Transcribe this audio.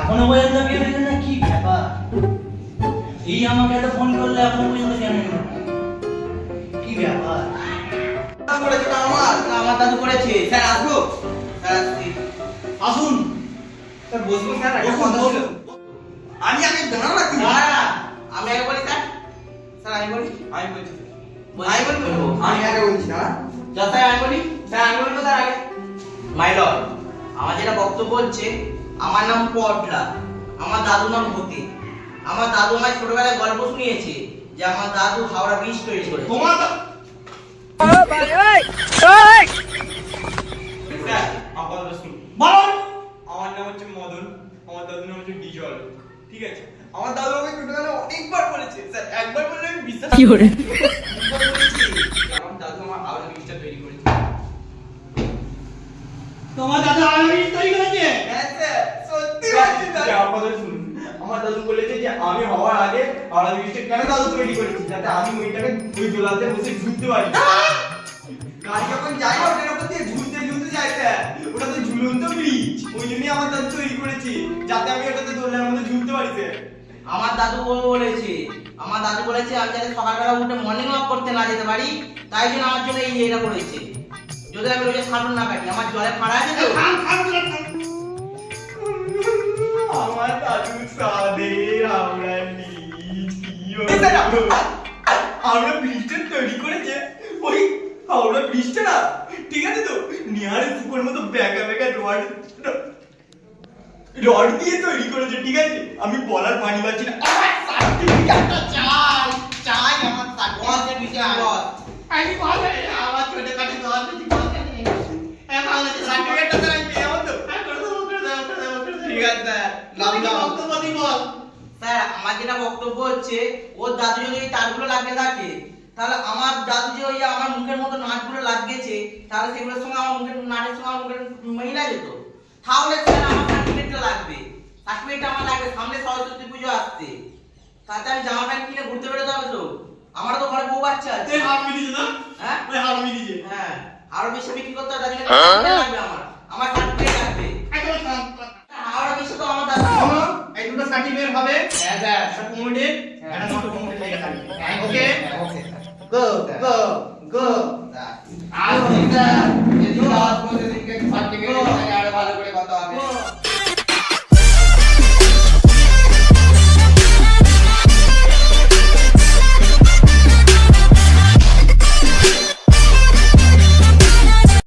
এখনও পর্যন্ত বিয়ে হয়েছে না কি ব্যাপার। এই আমাকে এত ফোন করলে এখনও পর্যন্ত কি ব্যাপার? করেছে আমার। আমার দাদু করেছে। স্যার আসব আসুন। স্যার বসবো স্যার বসুন আমি আগে আমি আগে বলি স্যার। স্যার আমি বলি? আমি বলছি আমি আমি আগে বলছি আমি বলি। স্যার আমি বলব স্যার আগে। মাই আমার যেটা বক্তব্য হচ্ছে আমার নাম পটলা আমার দাদুর নাম ভূতি। আমার দাদু আমায় ছোটবেলায় গল্প শুনিয়েছে যে আমার দাদু হাওড়া ব্রিজ তৈরি করে তোমার আমার নাম হচ্ছে মদন আমার দাদুর নাম হচ্ছে বিজল ঠিক আছে? আমার দাদু আমাকে ছোটবেলায় অনেকবার বলেছে স্যার একবার বললে আমি বিশ্বাস কি করে দুবার বলেছি। আমার দাদু আমার হাওড়া ব্রিজটা তৈরি করেছে তোমার দাদা আমি তৈরি করেছে হ্যাঁ স্যার সত্যি বলছি স্যার আমার কথা শুনুন আমার দাদু বলেছে যে আমি হওয়ার আগে হাওড়া ব্রিজটা কেন দাদু তৈরি করেছি? যাতে আমি ওইটাকে ওই দোলাতে বসে ঝুলতে পারি। গাড়ি যখন যাই না ওটার উপর দিয়ে ঝুলতে ঝুলতে যায় ওটা তো ঝুলন্ত ব্রিজ ওই জন্যই আমার দাদু তৈরি করেছি যাতে আমি ওটাতে দোলার মধ্যে ঝুলতে পারি আমার দাদু বলেছে আমার দাদু বলেছে আমি যাতে সকালবেলা উঠে মর্নিং ওয়াক করতে না যেতে পারি তাই জন্য আমার জন্য এই এটা করেছে। যদি আমি রোজে সাঁতুর না কাটি আমার জলে ফাড়া আছে তো? দাদু আমরা? আমরা ব্রিজটা তৈরি করেছে ওই হাওড়া ব্রিজটা না ঠিক আছে তো সুপর মতো ব্যাকা ব্যাকা রড রড দিয়ে তৈরি করেছে ঠিক আছে আমি বলার পানি পাচ্ছি না স্যার আমার যেটা বক্তব্য হচ্ছে ওর দাদু যদি তারগুলো লাগিয়ে থাকে তাহলে আমার দাদু যে ওই আমার মুখের মতো নাটগুলো লাগিয়েছে তাহলে সেগুলোর সঙ্গে আমার মুখের নাটের সঙ্গে আমার মুখের মিলা যেত তাহলে স্যার আমার সার্টিফিকেটটা লাগবে। সার্টিফিকেটটা আমার লাগবে। সামনে সরস্বতী পুজো আসছে। তাতে আমি জামা প্যান্ট কিনে ঘুরতে বেরোতে হবে তো? আমার তো ঘরে বউ বাচ্চা আছে। হ্যাঁ? হ্যাঁ। আরও বেশি বিক্রি করতে হবে? তার জন্য লাগবে আমার। আমার সার্টিফিকেট লাগবে। বেশি তো আমার দাদু এই দুটো সার্টিফিকেট হবে হ্যাঁ স্যার একটা কোমোডে একটা নট কোমোডে লেগে থাকবে ওকে go go go আসুন স্যার